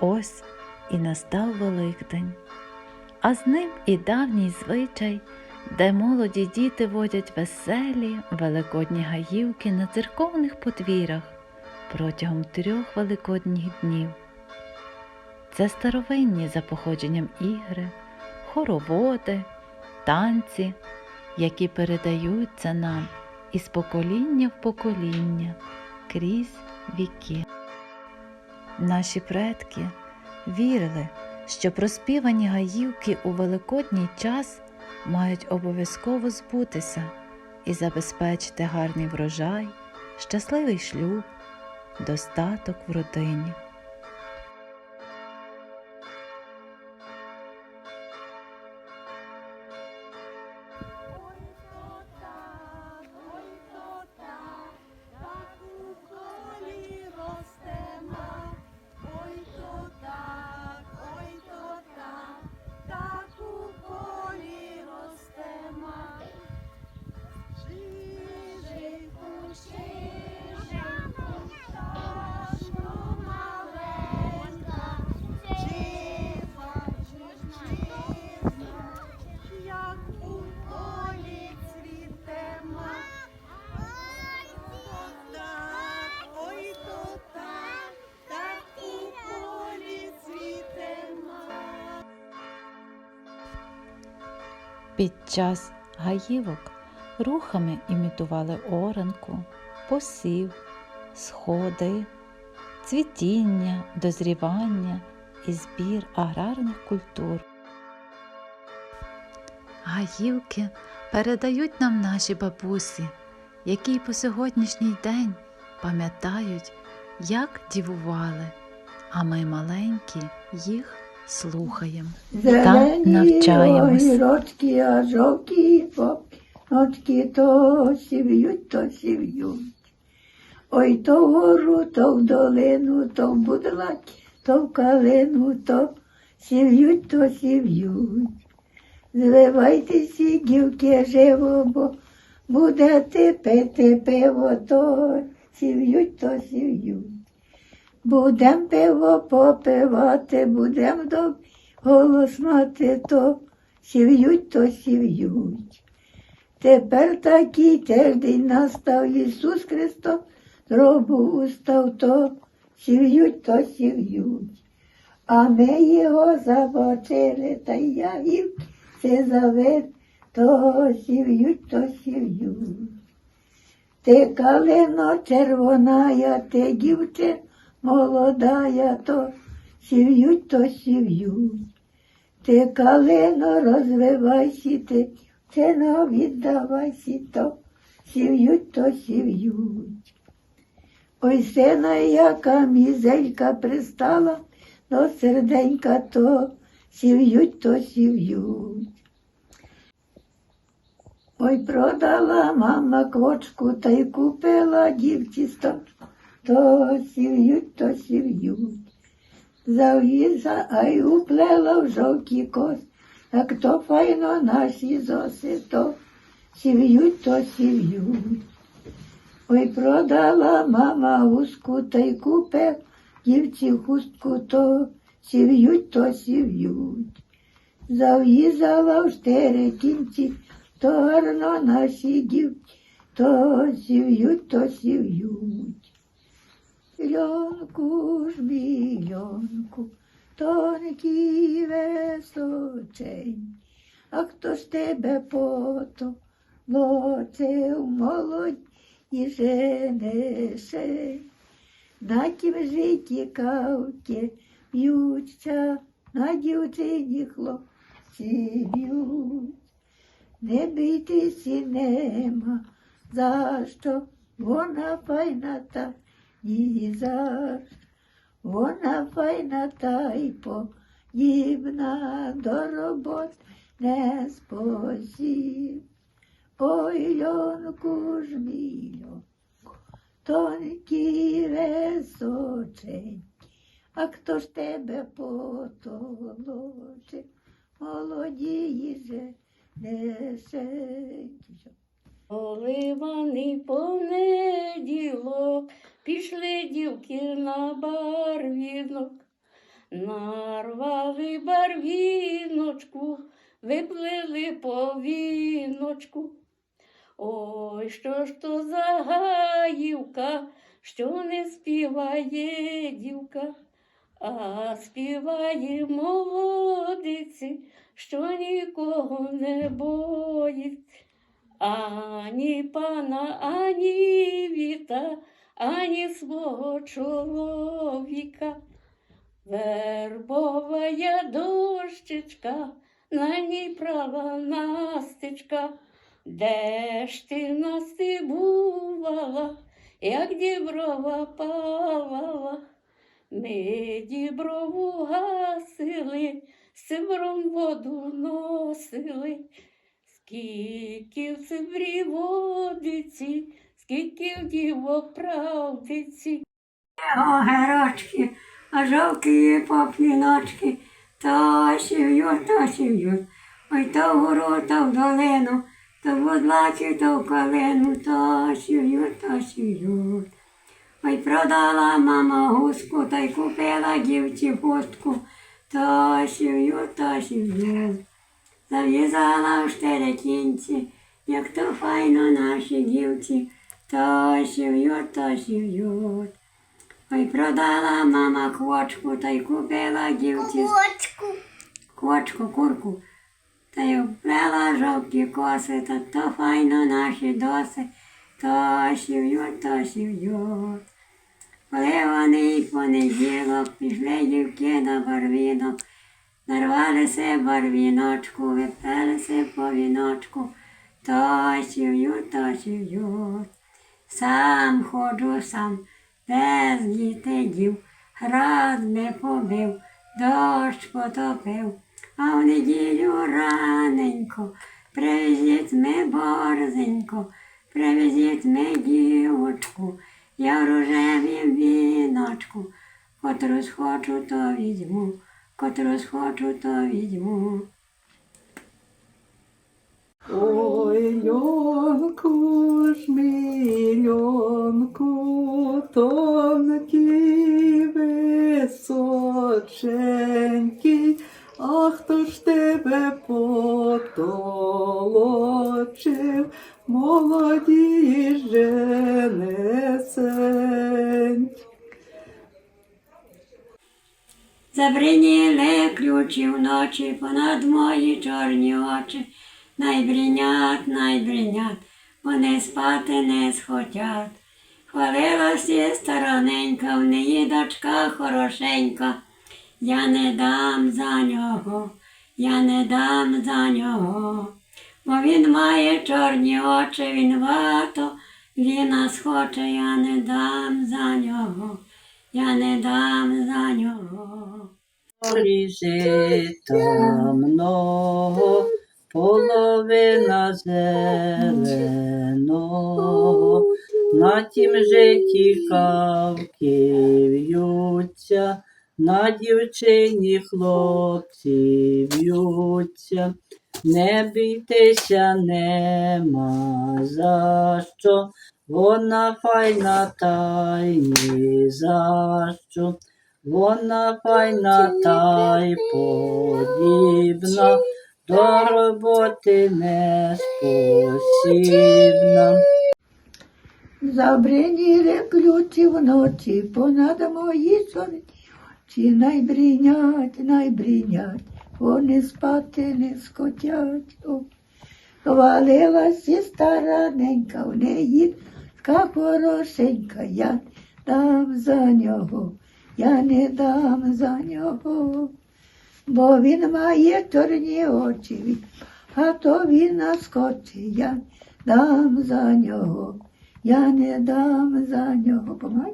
Ось і настав Великдень, а з ним і давній звичай, де молоді діти водять веселі великодні гаївки на церковних подвір'ях протягом трьох великодніх днів. Це старовинні за походженням ігри, хороводи, танці, які передаються нам із покоління в покоління крізь віки. Наші предки вірили, що проспівані гаївки у великодній час мають обов'язково збутися і забезпечити гарний врожай, щасливий шлюб, достаток в родині. Під час гаївок рухами імітували оранку, посів, сходи, цвітіння, дозрівання і збір аграрних культур. Гаївки передають нам наші бабусі, які по сьогоднішній день пам'ятають, як дівували, а ми маленькі їх слухаємо. Зелені навчаємось. огірочки, а жовті попночки то сів'ють, то сів'ють. Ой, то вгору, то в долину, то в будлаки, то в калину, то сів'ють, то сів'ють. Зливайтеся, дівки, живо, бо будете пити пиво, то сів'ють, то сів'ють. Будем пиво попивати, будем до голос мати, то сів'ють, то сів'ють. Тепер такий тиждень настав Ісус Христос, робу устав, то сів'ють, то сів'ють. А ми його забачили, та я їм це завид, то сів'ють, то сів'ють. Ти калино червоная, ти дівче молодая, то сів'ють, то сів'ють. Ти калино розвивайся, ти чено віддавайся, то сів'ють, то сів'ють. Ой, сина, яка мізелька пристала до серденька, то сів'ють, то сів'ють. Ой, продала мама квочку та й купила дівці сточку, то сів'ють, то сів'ють. Зав'їза, а й уплела в жовті кос, як то файно наші зоси, то сів'ють, то сів'ють. Ой, продала мама гуску та й купив дівці хустку, то сів'ють, то сів'ють. Зав'їзала в штири кінці, то гарно наші дівці, то сів'ють, то сів'ють. Льонку ж мільйонку, тонкий височень, а хто ж тебе пото лоцив молодь і женеше. На тім житті кавки б'ються, на дівчині хлопці б'ють. Не бійтеся нема, за що вона файна та ні за. Вона файна та й подібна до робот не спосіб. Ой, льонку ж мій льонку, тонкий височень, а хто ж тебе потолочив, молоді же несенькі. Оливаний понеділок, пішли дівки на барвінок. нарвали барвіночку, виплили по віночку. Ой, що ж то за гаївка, що не співає дівка, а співає молодиці, що нікого не боїться. Ані пана, ані віта, ані свого чоловіка. Вербова я дощечка, на ній права настечка. Де ж ти насти бувала, як діброва палала? Ми діброву гасили, сибром воду носили. Скільки в цибрі водиці, скільки в дівок правдиці. Огірочки, а жовті попліночки, то сів'ють, то сів'ють. Ой, то вгору, то в долину, то в будлаці, то в калину, то сів'ють, то сів'ють. Ой, продала мама гуску, та й купила дівці хустку, то сів'ють, то сів'ють. Зав'язала в чотири як то файно наші дівці, то сів'ють, то сів'ють. Ой, продала мама квочку, та й купила дівці Кочку. квочку, курку. Та й вплела жовті коси, та то файно наші доси, то сів'ють, то сів'ють. Коли вони й понеділок пішли дівки на барвінок, нарвалися барвіночку, випелися по віночку, то сів'ють, то сів'ють. Сам ходжу сам, без дітей, град не побив, дощ потопив, а в неділю раненько, привезіть ми борзенько, привезіть ми дівочку, я в рожевім віночку, котру схочу, то візьму, котру схочу, то візьму. Ой, льонку ж мій, льонку, тонкий, височенький, а хто ж тебе потолочив, молоді женесень. Забриніли ключі вночі понад мої чорні очі. Найбрінят, найбрінят, вони спати не схотять. Хвалилася стороненька, в неї дочка хорошенька. Я не дам за нього, я не дам за нього. Бо він має чорні очі, він вато, він нас хоче, я не дам за нього, я не дам за нього. Жита много, половина зеленого, на тім житті кавки в'ються, на дівчині хлопці в'ються, не бійтеся, нема за що, вона файна та й ні за що. Вона файна та й подібна, до роботи не спосібна. Забриніли ключі вночі понад мої чорні очі, найбрінять, найбрінять, вони спати не скотять. О, Хвалилася стараненька, в неї така хорошенька, я дам за нього, я не дам за нього, бо він має чорні очі, а то він наскочить, я дам за нього. Я не дам за нього помай.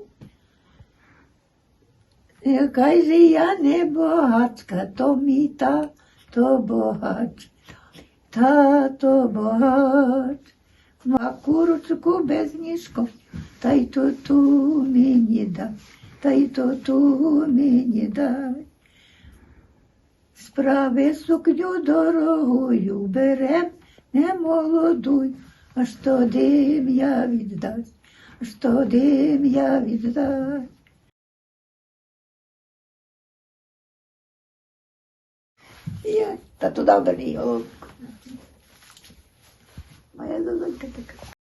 Ж я не багачка, то мій тато богач, тато богач, а курочку без ніжко, та й то ту мені дай, та й то ту мені дай. Справи сукню дорогою берем, не молодуй, аж то дим я віддасть, аж то дим я віддасть. Я, та туди вдалі головку. Моя зазонька така.